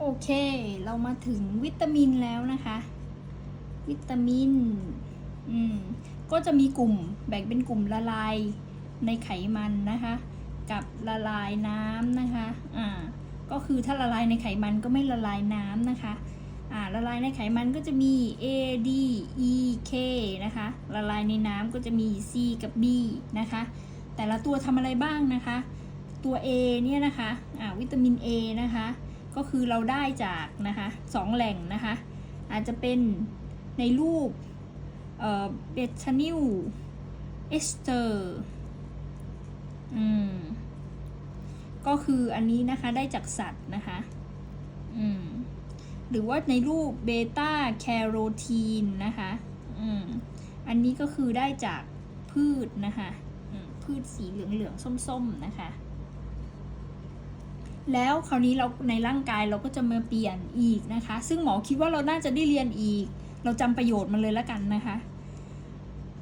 โอเค เรามาถึงวิตามินแล้วนะคะ วิตามิน อืม ก็จะมีกลุ่มแบ่งเป็นกลุ่มละลายในไขมันนะคะ กับละลายน้ำนะคะ อ่า ก็คือถ้าละลายในไขมันก็ไม่ละลายน้ำนะคะ อ่า ละลายในไขมันก็จะมี A D E K นะคะ ละลายในน้ำก็จะมี C กับ B นะคะ แต่ละตัวทำอะไรบ้างนะคะ ตัว A เนี่ยนะคะ อ่า วิตามิน A นะคะ ก็คือเราได้จากนะคะสองแหล่งนะคะ อาจจะเป็นในรูปเอ่อเบทานิลเอสเตอร์อืมก็คืออันนี้นะคะได้จากสัตว์นะคะอืมหรือว่าในรูปเบต้าแคโรทีนนะคะอืมอันนี้ก็คือได้จากพืชนะคะพืชสีเหลืองๆส้มๆนะคะ แล้วคราวนี้เราในร่างกายเราก็จะมาเปลี่ยนอีกนะคะ ซึ่งหมอคิดว่าเราน่าจะได้เรียนอีก เราจำประโยชน์มันเลยแล้วกันนะคะ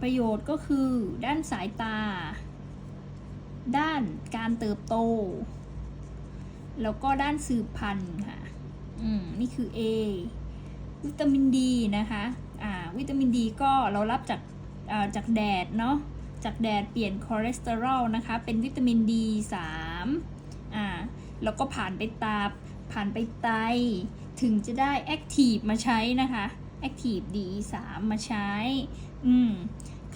ประโยชน์ก็คือ ด้านสายตา ด้านการเติบโต แล้วก็ด้านสืบพันธุ์ค่ะ อืม นี่คือ A วิตามินดีนะคะ อ่า วิตามินดีก็เรารับจากอ่าจากแดดเนาะ จากแดดเปลี่ยนคอเลสเตอรอลนะคะ เป็นวิตามินดีสาม แล้วก็ผ่านไปตา ผ่านไปไต ถึงจะได้แอคทีฟมาใช้นะคะแอคทีฟ D3 มาใช้ อืม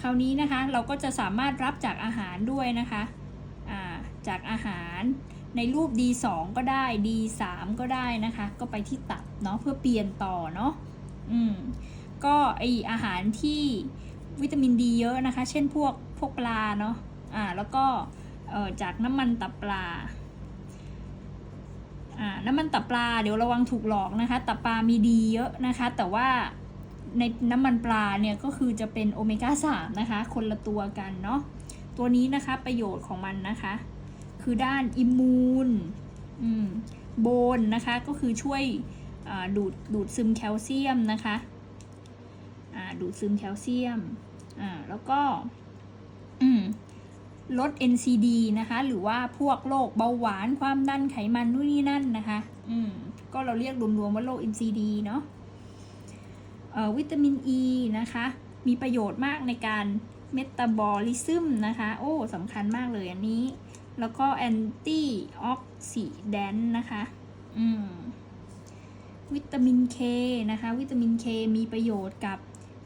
คราวนี้นะคะเราก็จะสามารถรับจากอาหารด้วยนะคะ อ่า จากอาหารในรูป D2 ก็ได้ D3 ก็ได้นะคะ ก็ไปที่ตับเนาะเพื่อเปลี่ยนต่อเนาะ อืม ก็ไออาหารที่วิตามินดีเยอะนะคะ เช่นพวกพวกปลาเนาะ อ่า แล้วก็เอ่อจากน้ำมันตับปลา อ่าน้ำมันตับปลาเดี๋ยวระวังถูกหลอกนะคะ ตับปลามีดีเยอะนะคะ แต่ว่าในน้ำมันปลาเนี่ยก็คือจะเป็นโอเมก้า3นะคะ คนละตัวกันเนาะตัวนี้นะคะประโยชน์ของมันนะคะ คือด้านอิมมูนอืมโบนนะคะก็คือช่วยดูดดูดซึมแคลเซียมนะคะดูดซึมแคลเซียมแล้วก็อืม ลด NCD นะคะ หรือว่าพวกโรคเบาหวานความดันไขมันนู่นนี่นั่นนะคะ อืม ก็เราเรียกรวมๆว่าโรค NCD เนาะเอ่อวิตามิน E นะคะ มีประโยชน์มากในการเมตาบอลิซึมนะคะ โอ้สำคัญมากเลยอันนี้ แล้วก็แอนตี้ออกซิแดนต์นะคะ อืม วิตามิน K นะคะ วิตามิน K มีประโยชน์กับ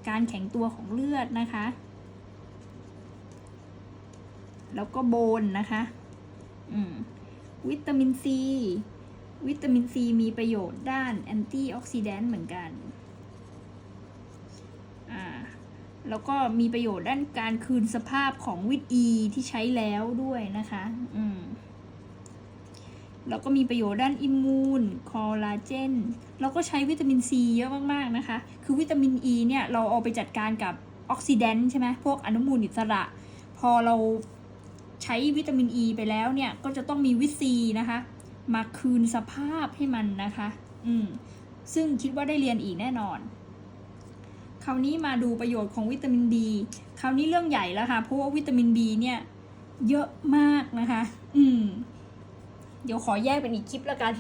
การแข็งตัวของเลือดนะคะ แล้วก็โบนนะคะ อืม วิตามินซี วิตามินซีมีประโยชน์ด้านแอนตี้ออกซิแดนต์เหมือนกัน อ่า แล้วก็มีประโยชน์ด้านการคืนสภาพของวิตอีที่ใช้แล้วด้วยนะคะ อืมแล้วก็มีประโยชน์ด้านอิมมูนคอลลาเจนเราก็ใช้วิตามินซีเยอะมากๆนะคะ คือวิตามินอ e ีเนี่ย เราเอาไปจัดการกับออกซิแดนต์ใช่ไหมพวกอนุมูลอิสระ พอเรา ใช้วิตามินอ e ีไปแล้วเนี่ย ก็จะต้องมีวิตซีนะคะ มาคืนสภาพให้มันนะคะ อืม ซึ่งคิดว่าได้เรียนอีกแน่นอน คราวนี้มาดูประโยชน์ของวิตามินดีคราวนี้เรื่องใหญ่แล้วค่ะ เพราะว่าวิตามินดีเนี่ย เยอะมากนะคะ อืม เดี๋ยวขอแยกเป็นอีกคลิปแล้วกัน